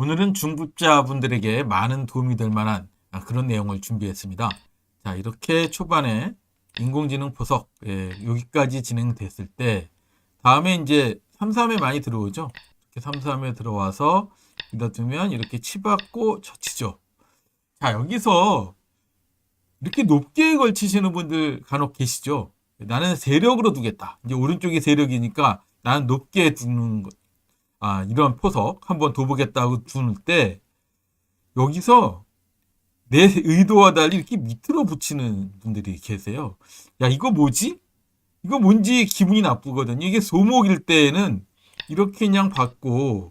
오늘은 중급자분들에게 많은 도움이 될 만한 아, 그런 내용을 준비했습니다. 자, 이렇게 초반에 인공지능 보석, 예, 여기까지 진행됐을 때, 다음에 이제 33에 많이 들어오죠? 이렇게 33에 들어와서, 여기다 두면 이렇게 치받고 젖히죠. 자, 여기서 이렇게 높게 걸치시는 분들 간혹 계시죠? 나는 세력으로 두겠다. 이제 오른쪽이 세력이니까 나는 높게 두는 것. 아, 이런 포석 한번 둬보겠다고 두는 때 여기서 내 의도와 달리 이렇게 밑으로 붙이는 분들이 계세요. 야, 이거 뭐지? 이거 뭔지 기분이 나쁘거든요. 이게 소목일 때에는 이렇게 그냥 받고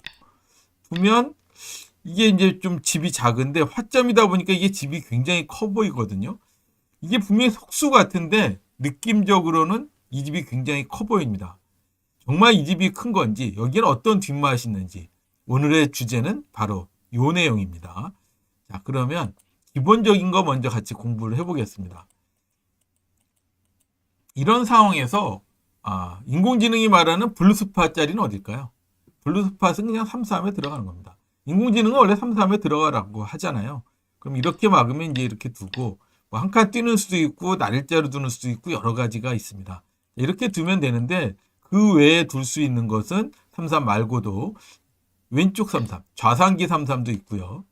두면 이게 이제 좀 집이 작은데 화점이다 보니까 이게 집이 굉장히 커 보이거든요. 이게 분명히 속수 같은데 느낌적으로는 이 집이 굉장히 커 보입니다. 정말 이 집이 큰 건지 여기는 어떤 뒷맛이 있는지 오늘의 주제는 바로 요 내용입니다. 자 그러면 기본적인 거 먼저 같이 공부를 해보겠습니다. 이런 상황에서 아, 인공지능이 말하는 블루스팟 자리는 어딜까요? 블루스팟은 그냥 3, 3에 들어가는 겁니다. 인공지능은 원래 3, 3에 들어가라고 하잖아요. 그럼 이렇게 막으면 이제 이렇게 두고 뭐 한 칸 뛰는 수도 있고 날짜로 두는 수도 있고 여러 가지가 있습니다. 이렇게 두면 되는데 그 외에 둘 수 있는 것은 33 말고도 왼쪽 33, 좌상기 33도 있고요.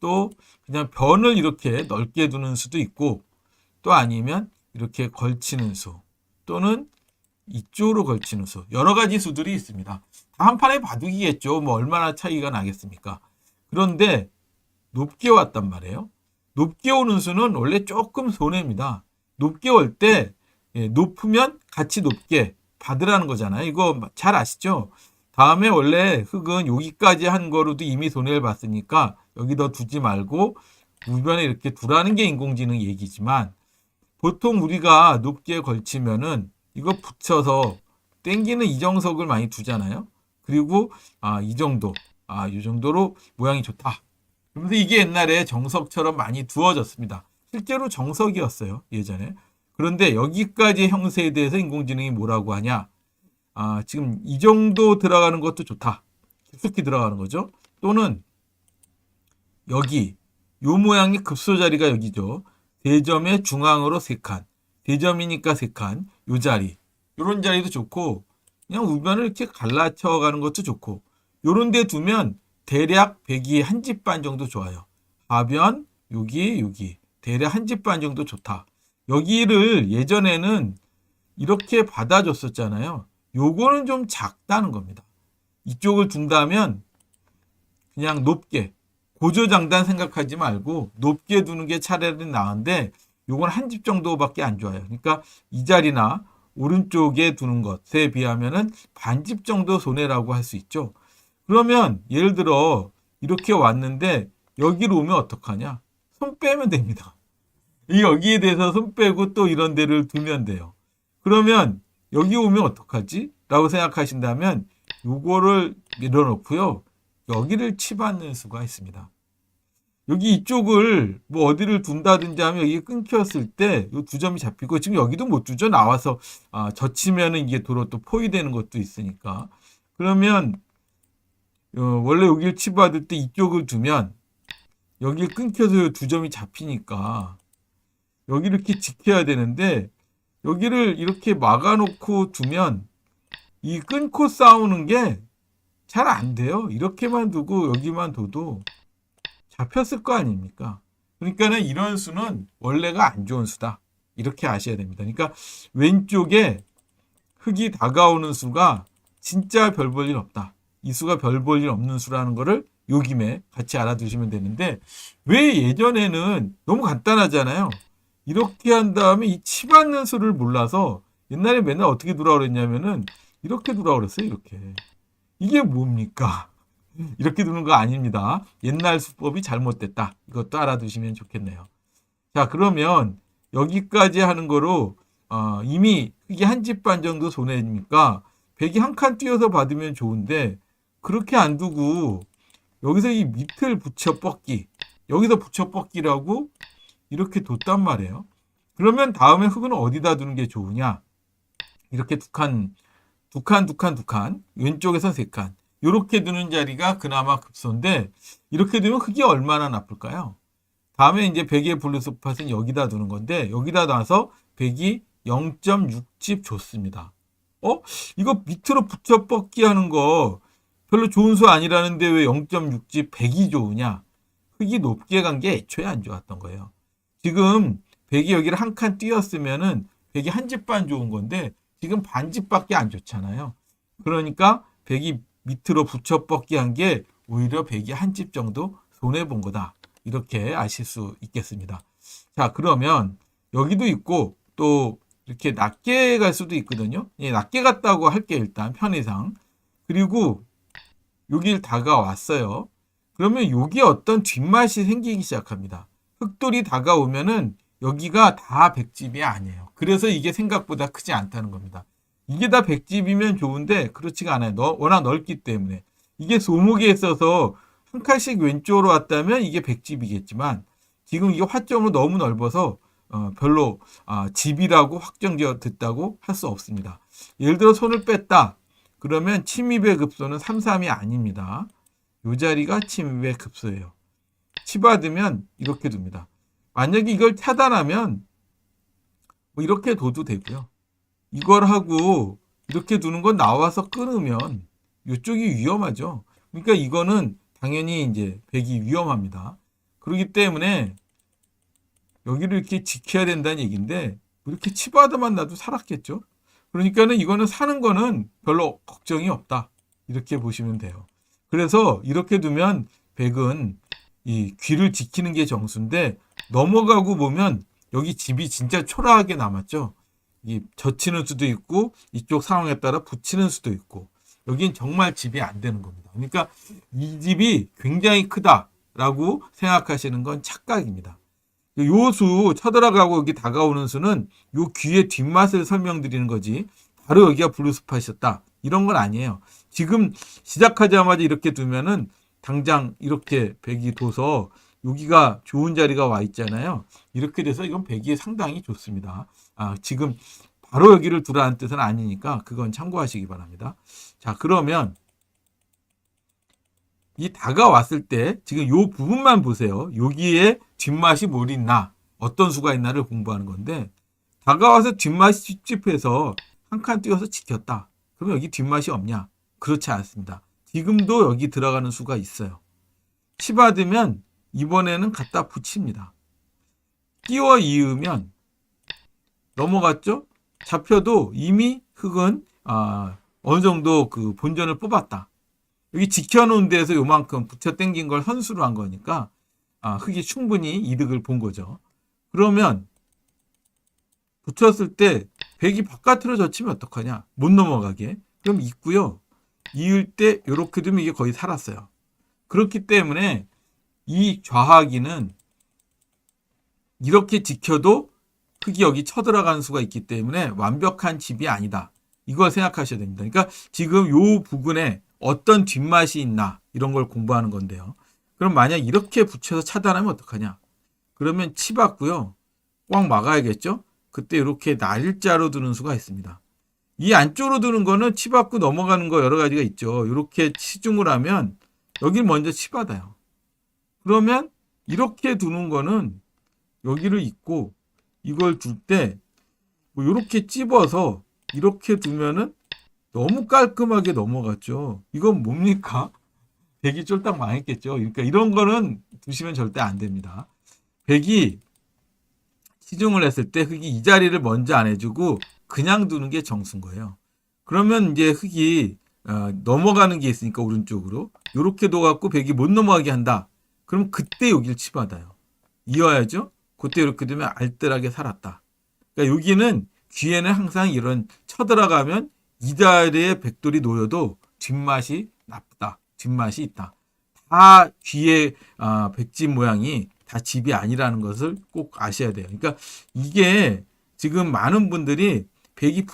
또 그냥 변을 이렇게 넓게 두는 수도 있고 또 아니면 이렇게 걸치는 수 또는 이쪽으로 걸치는 수 여러 가지 수들이 있습니다. 다 한 판의 바둑이겠죠. 뭐 얼마나 차이가 나겠습니까? 그런데 높게 왔단 말이에요. 높게 오는 수는 원래 조금 손해입니다. 높게 올때 예, 높으면 같이 높게 받으라는 거잖아요. 이거 잘 아시죠? 다음에 원래 흙은 여기까지 한 거로도 이미 손해를 봤으니까 여기 더 두지 말고 우변에 이렇게 두라는 게 인공지능 얘기지만 보통 우리가 높게 걸치면은 이거 붙여서 땡기는 이정석을 많이 두잖아요. 그리고 아, 이 정도, 아, 이 정도로 모양이 좋다. 그러면서 이게 옛날에 정석처럼 많이 두어졌습니다. 실제로 정석이었어요, 예전에. 그런데 여기까지 형세에 대해서 인공지능이 뭐라고 하냐? 아, 지금 이 정도 들어가는 것도 좋다. 깊숙이 들어가는 거죠. 또는 여기 요 모양의 급소 자리가 여기죠. 대점의 중앙으로 세 칸. 대점이니까 세 칸. 요 자리. 요런 자리도 좋고 그냥 우변을 이렇게 갈라쳐 가는 것도 좋고 요런 데 두면 대략 배기 한집 반 정도 좋아요. 하변 여기 여기 대략 한 집 반 정도 좋다. 여기를 예전에는 이렇게 받아줬었잖아요. 요거는 좀 작다는 겁니다. 이쪽을 둔다면 그냥 높게 고조장단 생각하지 말고 높게 두는 게 차라리 나은데 요건 한 집 정도밖에 안 좋아요. 그러니까 이 자리나 오른쪽에 두는 것에 비하면은 반집 정도 손해라고 할 수 있죠. 그러면 예를 들어 이렇게 왔는데 여기로 오면 어떡하냐? 손 빼면 됩니다. 이 여기에 대해서 손 빼고 또 이런 데를 두면 돼요. 그러면 여기 오면 어떡하지? 라고 생각하신다면 요거를 밀어놓고요. 여기를 치받는 수가 있습니다. 여기 이쪽을 뭐 어디를 둔다든지 하면 이게 끊겼을 때 이 두 점이 잡히고 지금 여기도 못 두죠. 나와서 아, 젖히면은 이게 도로 또 포위되는 것도 있으니까. 그러면 어, 원래 여기를 치받을 때 이쪽을 두면 여기를 끊겨서 두 점이 잡히니까 여기를 이렇게 지켜야 되는데 여기를 이렇게 막아놓고 두면 이 끊고 싸우는 게 잘 안 돼요. 이렇게만 두고 여기만 둬도 잡혔을 거 아닙니까? 그러니까는 이런 수는 원래가 안 좋은 수다. 이렇게 아셔야 됩니다. 그러니까 왼쪽에 흙이 다가오는 수가 진짜 별 볼 일 없다. 이 수가 별 볼 일 없는 수라는 거를 요김에 같이 알아두시면 되는데 왜 예전에는 너무 간단하잖아요. 이렇게 한 다음에 이 치받는 수를 몰라서 옛날에 맨날 어떻게 두라 그랬냐면은 이렇게 두라 그랬어요. 이렇게. 이게 뭡니까? 이렇게 두는 거 아닙니다. 옛날 수법이 잘못됐다. 이것도 알아두시면 좋겠네요. 자, 그러면 여기까지 하는 거로 어, 이미 이게 한 집 반 정도 손해니까 백이 한 칸 띄어서 받으면 좋은데 그렇게 안 두고 여기서 이 밑을 붙여 뻗기 여기서 붙여 뻗기라고 이렇게 뒀단 말이에요. 그러면 다음에 흙은 어디다 두는 게 좋으냐? 이렇게 두 칸, 두 칸, 두 칸, 두 칸, 왼쪽에서 세 칸. 이렇게 두는 자리가 그나마 급소인데 이렇게 두면 그게 얼마나 나쁠까요? 다음에 이제 백의 블루스팟은 여기다 두는 건데 여기다 놔서 백이 0.6집 줬습니다. 어? 이거 밑으로 붙여 뻗기 하는 거 별로 좋은 수 아니라는데 왜 0.6집 100이 좋으냐? 흙이 높게 간 게 애초에 안 좋았던 거예요. 지금 100이 여기를 한 칸 띄었으면은 100이 한 집 반 좋은 건데 지금 반 집밖에 안 좋잖아요. 그러니까 100이 밑으로 붙여 뻗기 한 게 오히려 100이 한 집 정도 손해 본 거다. 이렇게 아실 수 있겠습니다. 자, 그러면 여기도 있고 또 이렇게 낮게 갈 수도 있거든요. 예, 낮게 갔다고 할게 일단 편의상. 그리고 여길 다가왔어요. 그러면 여기 어떤 뒷맛이 생기기 시작합니다. 흑돌이 다가오면은 여기가 다 백집이 아니에요. 그래서 이게 생각보다 크지 않다는 겁니다. 이게 다 백집이면 좋은데 그렇지가 않아요. 너, 워낙 넓기 때문에. 이게 소목에 있어서 한 칸씩 왼쪽으로 왔다면 이게 백집이겠지만 지금 이게 화점으로 너무 넓어서 어, 별로 아, 집이라고 확정지어 듣다고 할 수 없습니다. 예를 들어 손을 뺐다. 그러면 침입의 급소는 3, 3이 아닙니다. 요 자리가 침입의 급소예요. 치받으면 이렇게 둡니다. 만약에 이걸 차단하면 뭐 이렇게 둬도 되고요. 이걸 하고 이렇게 두는 건 나와서 끊으면 이쪽이 위험하죠. 그러니까 이거는 당연히 이제 백이 위험합니다. 그렇기 때문에 여기를 이렇게 지켜야 된다는 얘기인데 이렇게 치바드만 나도 살았겠죠. 그러니까는 이거는 사는 거는 별로 걱정이 없다. 이렇게 보시면 돼요. 그래서 이렇게 두면 백은 이 귀를 지키는 게 정수인데 넘어가고 보면 여기 집이 진짜 초라하게 남았죠. 이 젖히는 수도 있고 이쪽 상황에 따라 붙이는 수도 있고 여긴 정말 집이 안 되는 겁니다. 그러니까 이 집이 굉장히 크다라고 생각하시는 건 착각입니다. 요 수 쳐들어가고 여기 다가오는 수는 요 귀의 뒷맛을 설명드리는 거지 바로 여기가 블루스팟이었다 이런 건 아니에요. 지금 시작하자마자 이렇게 두면은 당장 이렇게 백이 둬서 여기가 좋은 자리가 와 있잖아요. 이렇게 돼서 이건 백이 상당히 좋습니다. 아, 지금 바로 여기를 두라는 뜻은 아니니까 그건 참고하시기 바랍니다. 자, 그러면 이 다가왔을 때 지금 요 부분만 보세요. 여기에 뒷맛이 뭘 있나, 어떤 수가 있나를 공부하는 건데 다가와서 뒷맛이 찝찝해서 한칸 띄워서 지켰다. 그럼 여기 뒷맛이 없냐? 그렇지 않습니다. 지금도 여기 들어가는 수가 있어요. 치받으면 이번에는 갖다 붙입니다. 끼워 이으면 넘어갔죠? 잡혀도 이미 흙은 아, 어느 정도 그 본전을 뽑았다. 여기 지켜놓은 데에서 요만큼 붙여 당긴 걸 선수로 한 거니까 아, 흙이 충분히 이득을 본 거죠. 그러면 붙였을 때 백이 바깥으로 젖히면 어떡하냐? 못 넘어가게. 그럼 있고요. 이을 때 이렇게 두면 이게 거의 살았어요. 그렇기 때문에 이 좌하기는 이렇게 지켜도 흙이 여기 쳐들어가는 수가 있기 때문에 완벽한 집이 아니다. 이걸 생각하셔야 됩니다. 그러니까 지금 요 부분에 어떤 뒷맛이 있나 이런 걸 공부하는 건데요. 그럼 만약 이렇게 붙여서 차단하면 어떡하냐? 그러면 치받고요. 꽉 막아야겠죠? 그때 이렇게 날짜로 두는 수가 있습니다. 이 안쪽으로 두는 거는 치받고 넘어가는 거 여러 가지가 있죠. 이렇게 치중을 하면 여기 먼저 치받아요. 그러면 이렇게 두는 거는 여기를 있고 이걸 둘때뭐 이렇게 찝어서 이렇게 두면은 너무 깔끔하게 넘어갔죠. 이건 뭡니까? 백이 쫄딱 망했겠죠. 그러니까 이런 거는 두시면 절대 안 됩니다. 백이 시중을 했을 때 흙이 이 자리를 먼저 안 해주고 그냥 두는 게 정수인 거예요. 그러면 이제 흙이 어, 넘어가는 게 있으니까 오른쪽으로 이렇게 둬갖고 백이 못 넘어가게 한다. 그럼 그때 여기를 치받아요. 이어야죠. 그때 이렇게 되면 알뜰하게 살았다. 그러니까 여기는 귀에는 항상 이런 쳐들어가면 이 자리에 백돌이 놓여도 뒷맛이 나쁘다. 뒷맛이 있다. 다 귀의 아, 백집 모양이 다 집이 아니라는 것을 꼭 아셔야 돼요. 그러니까 이게 지금 많은 분들이 백이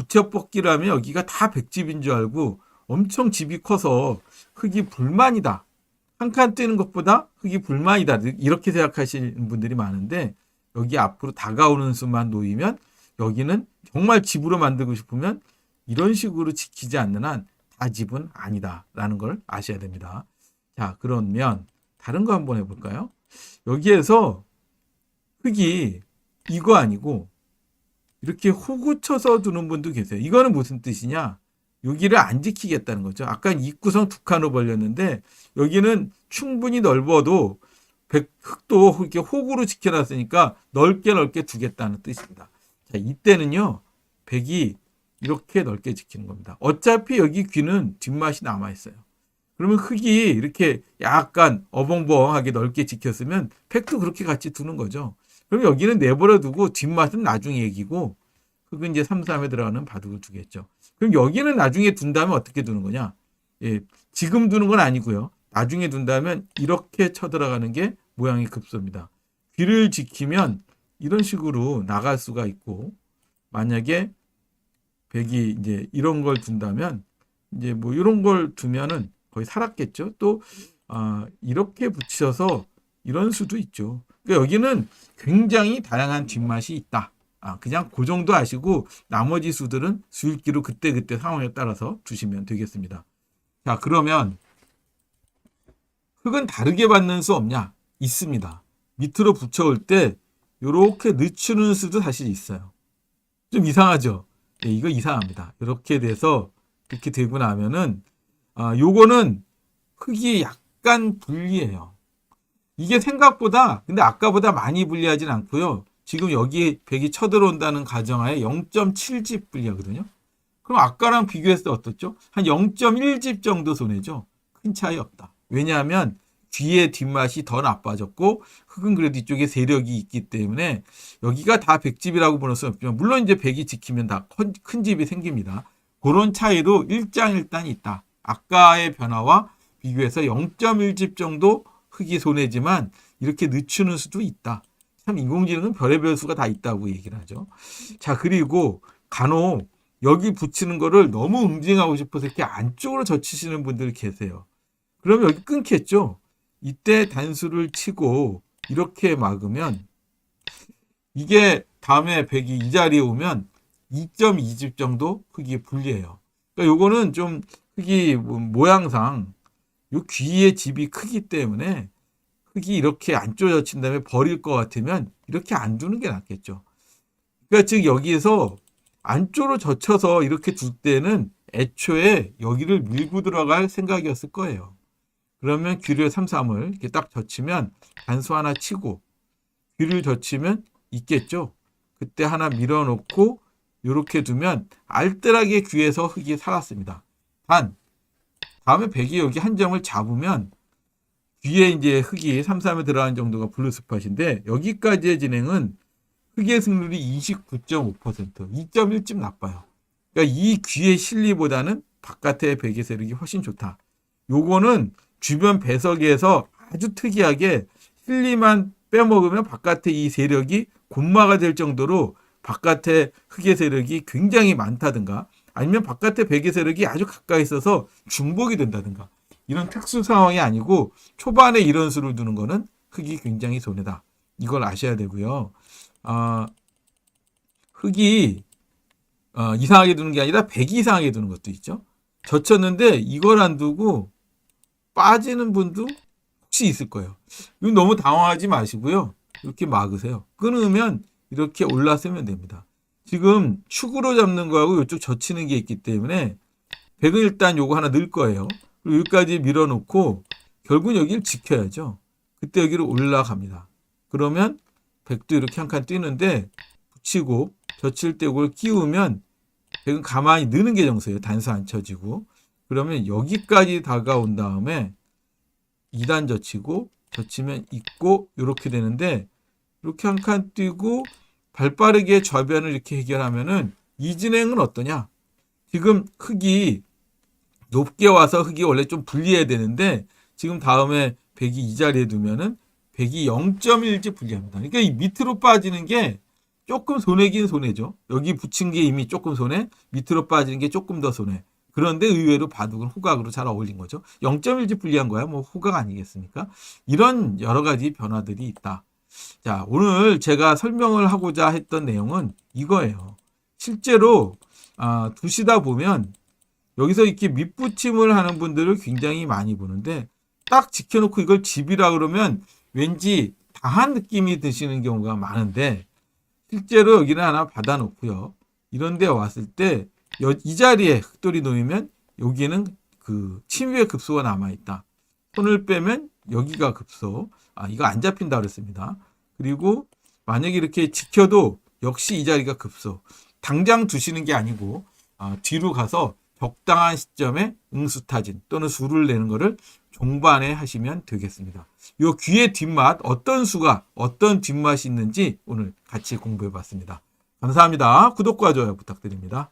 하면 여기가 다 백집인 줄 알고 엄청 집이 커서 흙이 불만이다. 한 칸 뜨는 것보다 흙이 불만이다. 이렇게 생각하시는 분들이 많은데 여기 앞으로 다가오는 수만 놓이면 여기는 정말 집으로 만들고 싶으면 이런 식으로 지키지 않는 한 사집은 아니다라는 걸 아셔야 됩니다. 자, 그러면 다른 거 한번 해볼까요? 여기에서 흙이 이거 아니고 이렇게 호구 쳐서 두는 분도 계세요. 이거는 무슨 뜻이냐? 여기를 안 지키겠다는 거죠. 아까 입구성 두 칸으로 벌렸는데 여기는 충분히 넓어도 백- 흙도 이렇게 호구로 지켜놨으니까 넓게 넓게 두겠다는 뜻입니다. 자, 이때는요, 백이 이렇게 넓게 지키는 겁니다. 어차피 여기 귀는 뒷맛이 남아있어요. 그러면 흙이 이렇게 약간 어벙벙하게 넓게 지켰으면 팩도 그렇게 같이 두는 거죠. 그럼 여기는 내버려 두고 뒷맛은 나중에 얘기고 흙은 이제 3, 3에 들어가는 바둑을 두겠죠. 그럼 여기는 나중에 둔다면 어떻게 두는 거냐? 예, 지금 두는 건 아니고요. 나중에 둔다면 이렇게 쳐들어가는 게 모양이 급소입니다. 귀를 지키면 이런 식으로 나갈 수가 있고 만약에 백이 이제 이런 걸 둔다면 이제 뭐 이런 걸 두면은 거의 살았겠죠. 또 아, 이렇게 붙여서 이런 수도 있죠. 그러니까 여기는 굉장히 다양한 뒷맛이 있다. 아, 그냥 그 정도 아시고 나머지 수들은 수일기로 그때그때 상황에 따라서 두시면 되겠습니다. 자, 그러면 흙은 다르게 받는 수 없냐? 있습니다. 밑으로 붙여올 때 이렇게 늦추는 수도 사실 있어요. 좀 이상하죠? 네, 이거 이상합니다. 이렇게 돼서 이렇게 되고 나면은 아, 요거는 흙이 약간 불리해요. 이게 생각보다 근데 아까보다 많이 불리하진 않고요. 지금 여기에 백이 쳐들어온다는 가정하에 0.7집 불리하거든요. 그럼 아까랑 비교했을 때 어떻죠? 한 0.1집 정도 손해죠. 큰 차이 없다. 왜냐하면 뒤에 뒷맛이 더 나빠졌고 흙은 그래도 이쪽에 세력이 있기 때문에 여기가 다 백집이라고 보는 수는 없지만 물론 이제 백이 지키면 다 큰 집이 생깁니다. 그런 차이도 일장일단이 있다. 아까의 변화와 비교해서 0.1집 정도 흙이 손해지만 이렇게 늦추는 수도 있다. 참 인공지능은 별의별 수가 다 있다고 얘기를 하죠. 자 그리고 간혹 여기 붙이는 거를 너무 응징하고 싶어서 이렇게 안쪽으로 젖히시는 분들 계세요. 그러면 여기 끊겠죠. 이때 단수를 치고 이렇게 막으면 이게 다음에 백이 이 자리에 오면 2.2집 정도 흙이 불리해요. 그러니까 요거는 좀 흙이 뭐 모양상 요 귀의 집이 크기 때문에 흙이 이렇게 안쪽에 젖힌 다음에 버릴 것 같으면 이렇게 안 두는 게 낫겠죠. 그러니까 즉 여기에서 안쪽으로 젖혀서 이렇게 둘 때는 애초에 여기를 밀고 들어갈 생각이었을 거예요. 그러면 귀를 3, 3을 이렇게 딱 젖히면 단수 하나 치고 귀를 젖히면 있겠죠. 그때 하나 밀어놓고 이렇게 두면 알뜰하게 귀에서 흙이 살았습니다. 단 다음에 백이 여기 한 점을 잡으면 귀에 이제 흙이 3, 3에 들어가는 정도가 블루 스팟인데 여기까지의 진행은 흙의 승률이 29.5% 2.1쯤 나빠요. 그러니까 이 귀의 실리보다는 바깥의 백의 세력이 훨씬 좋다. 요거는 주변 배석에서 아주 특이하게 실리만 빼먹으면 바깥의 이 세력이 곤마가 될 정도로 바깥의 흑의 세력이 굉장히 많다든가 아니면 바깥의 백의 세력이 아주 가까이 있어서 중복이 된다든가 이런 특수 상황이 아니고 초반에 이런 수를 두는 거는 흑이 굉장히 손해다. 이걸 아셔야 되고요. 아, 흑이 어, 이상하게 두는 게 아니라 백이 이상하게 두는 것도 있죠. 젖혔는데 이걸 안 두고 빠지는 분도 혹시 있을 거예요. 이건 너무 당황하지 마시고요. 이렇게 막으세요. 끊으면 이렇게 올라서면 됩니다. 지금 축으로 잡는 거하고 이쪽 젖히는 게 있기 때문에 백은 일단 요거 하나 넣을 거예요. 그리고 여기까지 밀어놓고 결국 여기를 지켜야죠. 그때 여기로 올라갑니다. 그러면 백도 이렇게 한 칸 뛰는데 붙이고 젖힐 때 이걸 끼우면 백은 가만히 느는 게 정서예요. 단수 안 쳐지고. 그러면 여기까지 다가온 다음에 2단 젖히고 젖히면 있고 이렇게 되는데 이렇게 한 칸 뛰고 발빠르게 좌변을 이렇게 해결하면은 이 진행은 어떠냐? 지금 흙이 높게 와서 흙이 원래 좀 불리해야 되는데 지금 다음에 백이 이 자리에 두면은 백이 0.1지 불리합니다. 그러니까 이 밑으로 빠지는 게 조금 손해긴 손해죠. 여기 붙인 게 이미 조금 손해, 밑으로 빠지는 게 조금 더 손해. 그런데 의외로 바둑은 후각으로 잘 어울린 거죠. 0.1지 불리한 거야. 뭐 후각 아니겠습니까? 이런 여러 가지 변화들이 있다. 자, 오늘 제가 설명을 하고자 했던 내용은 이거예요. 실제로 아, 두시다 보면 여기서 이렇게 밑붙임을 하는 분들을 굉장히 많이 보는데 딱 지켜놓고 이걸 집이라 그러면 왠지 다한 느낌이 드시는 경우가 많은데 실제로 여기는 하나 받아놓고요. 이런 데 왔을 때 이 자리에 흑돌이 놓이면 여기에는 그 침위의 급소가 남아있다. 손을 빼면 여기가 급소. 아, 이거 안 잡힌다 그랬습니다. 그리고 만약에 이렇게 지켜도 역시 이 자리가 급소. 당장 두시는 게 아니고 아, 뒤로 가서 적당한 시점에 응수타진 또는 수를 내는 것을 종반에 하시면 되겠습니다. 요 귀의 뒷맛 어떤 수가 어떤 뒷맛이 있는지 오늘 같이 공부해 봤습니다. 감사합니다. 구독과 좋아요 부탁드립니다.